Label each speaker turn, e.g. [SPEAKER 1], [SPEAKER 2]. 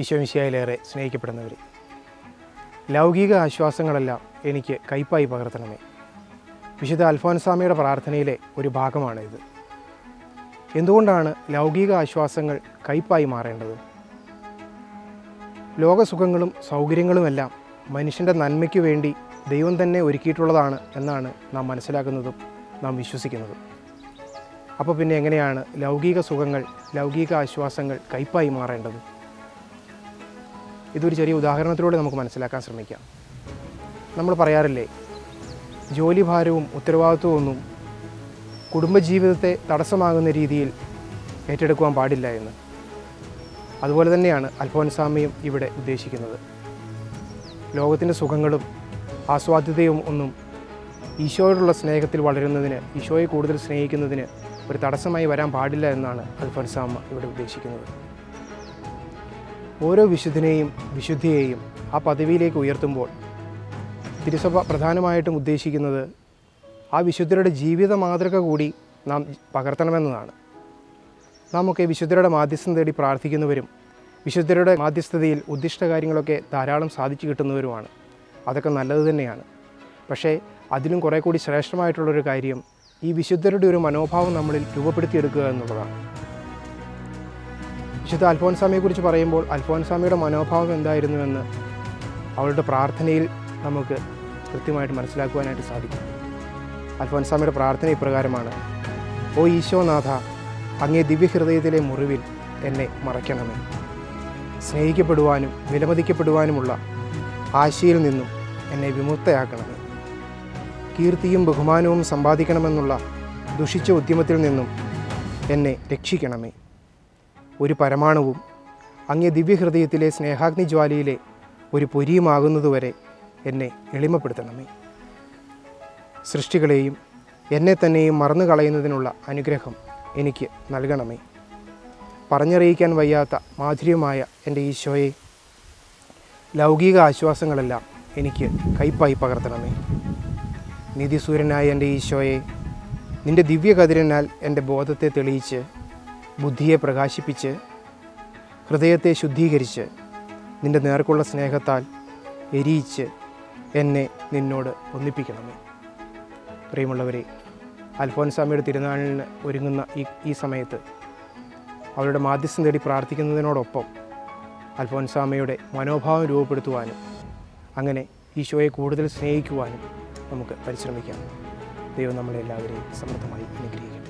[SPEAKER 1] ഈശോമിശിയായിലേറെ സ്നേഹിക്കപ്പെടുന്നവർ ലൗകിക ആശ്വാസങ്ങളെല്ലാം എനിക്ക് കൈപ്പായി പകർത്തണമേ. വിശുദ്ധ അൽഫോൻസാമയുടെ പ്രാർത്ഥനയിലെ ഒരു ഭാഗമാണ് ഇത് എന്തുകൊണ്ടാണ് ലൗകിക ആശ്വാസങ്ങൾ കൈപ്പായി മാറേണ്ടത്? ലോകസുഖങ്ങളും സൗകര്യങ്ങളുമെല്ലാം മനുഷ്യന്റെ നന്മയ്ക്ക് വേണ്ടി ദൈവം തന്നെ ഒരുക്കിയിട്ടുള്ളതാണ് എന്നാണ് നാം മനസ്സിലാക്കുന്നതും നാം വിശ്വസിക്കുന്നതും. അപ്പോൾ പിന്നെ എങ്ങനെയാണ് ലൗകിക സുഖങ്ങൾ ലൗകിക ആശ്വാസങ്ങൾ കൈപ്പായി മാറേണ്ടത്? ഇതൊരു ചെറിയ ഉദാഹരണത്തിലൂടെ നമുക്ക് മനസ്സിലാക്കാൻ ശ്രമിക്കാം. നമ്മൾ പറയാറില്ലേ ജോലി ഭാരവും ഉത്തരവാദിത്വവും ഒന്നും കുടുംബജീവിതത്തെ തടസ്സമാകുന്ന രീതിയിൽ ഏറ്റെടുക്കുവാൻ പാടില്ല എന്ന്. അതുപോലെ തന്നെയാണ് അൽഫോൻസാമയും ഇവിടെ ഉദ്ദേശിക്കുന്നത്. ലോകത്തിന്റെ സുഖങ്ങളും ആസ്വാദ്യതയും ഒന്നും ഈശോയോടുള്ള സ്നേഹത്തിൽ വളരുന്നതിന് ഈശോയെ കൂടുതൽ സ്നേഹിക്കുന്നതിന് ഒരു തടസ്സമായി വരാൻ പാടില്ല എന്നാണ് അൽഫോൻസാമ്മ ഇവിടെ ഉദ്ദേശിക്കുന്നത്. ഓരോ വിശുദ്ധനെയും വിശുദ്ധിയെയും ആ പദവിയിലേക്ക് ഉയർത്തുമ്പോൾ തിരുസഭ പ്രധാനമായിട്ടും ഉദ്ദേശിക്കുന്നത് ആ വിശുദ്ധരുടെ ജീവിത മാതൃക കൂടി നാം പകർത്തണമെന്നതാണ്. നാമൊക്കെ വിശുദ്ധരുടെ മാധ്യസ്ഥം തേടി പ്രാർത്ഥിക്കുന്നവരും വിശുദ്ധരുടെ മാധ്യസ്ഥതയിൽ ഉദ്ദിഷ്ട കാര്യങ്ങളൊക്കെ ധാരാളം സാധിച്ചു കിട്ടുന്നവരുമാണ്. അതൊക്കെ നല്ലത് തന്നെയാണ്. പക്ഷേ അതിലും കുറേ കൂടി ശ്രേഷ്ഠമായിട്ടുള്ളൊരു കാര്യം ഈ വിശുദ്ധരുടെ ഒരു മനോഭാവം നമ്മളിൽ രൂപപ്പെടുത്തിയെടുക്കുക എന്നുള്ളതാണ്. വിശുദ്ധ അൽഫോൻസാമയെക്കുറിച്ച് പറയുമ്പോൾ അൽഫോൻസ്വാമിയുടെ മനോഭാവം എന്തായിരുന്നുവെന്ന് അവളുടെ പ്രാർത്ഥനയിൽ നമുക്ക് കൃത്യമായിട്ട് മനസ്സിലാക്കുവാനായിട്ട് സാധിക്കും. അൽഫോൻസ്വാമിയുടെ പ്രാർത്ഥന ഇപ്രകാരമാണ്. ഓ ഈശോനാഥ അങ്ങേ ദിവ്യഹൃദയത്തിലെ മുറിവിൽ എന്നെ മറയ്ക്കണമേ. സ്നേഹിക്കപ്പെടുവാനും വിലമതിക്കപ്പെടുവാനുമുള്ള ആശയിൽ നിന്നും എന്നെ വിമുക്തയാക്കണമേ. കീർത്തിയും ബഹുമാനവും സമ്പാദിക്കണമെന്നുള്ള ദുഷിച്ച ഉദ്യമത്തിൽ നിന്നും എന്നെ രക്ഷിക്കണമേ. ഒരു പരമാണുവും അങ്ങേ ദിവ്യഹൃദയത്തിലെ സ്നേഹാഗ്നി ജ്വാലയിലെ ഒരു പൊരിയുമാകുന്നതുവരെ എന്നെ എളിമപ്പെടുത്തണമേ. സൃഷ്ടികളെയും എന്നെ തന്നെയും മറന്നു കളയുന്നതിനുള്ള അനുഗ്രഹം എനിക്ക് നൽകണമേ. പറഞ്ഞറിയിക്കാൻ വയ്യാത്ത മാധുര്യമായ എന്റെ ഈശോയെ ലൗകിക ആശ്വാസങ്ങളെല്ലാം എനിക്ക് കൈപ്പായി പകർത്തണമേ. നിധിസൂര്യനായ എന്റെ ഈശോയെ നിന്റെ ദിവ്യകതിരനാൽ എന്റെ ബോധത്തെ തെളിയിച്ച് ബുദ്ധിയെ പ്രകാശിപ്പിച്ച് ഹൃദയത്തെ ശുദ്ധീകരിച്ച് നിന്റെ നേർക്കുള്ള സ്നേഹത്താൽ എരിയിച്ച് എന്നെ നിന്നോട് ഒന്നിപ്പിക്കണമേ. പ്രിയമുള്ളവരെ അൽഫോൻസാമിയുടെ തിരുനാളിന് ഒരുങ്ങുന്ന ഈ ഈ സമയത്ത് അവരുടെ മാധ്യസ്ഥം തേടി പ്രാർത്ഥിക്കുന്നതിനോടൊപ്പം അൽഫോൻസാമയുടെ മനോഭാവം രൂപപ്പെടുത്തുവാനും അങ്ങനെ ഈശോയെ കൂടുതൽ സ്നേഹിക്കുവാനും നമുക്ക് പരിശ്രമിക്കാം. ദൈവം നമ്മളെല്ലാവരെയും സമൃദ്ധമായി അനുഗ്രഹിക്കട്ടെ.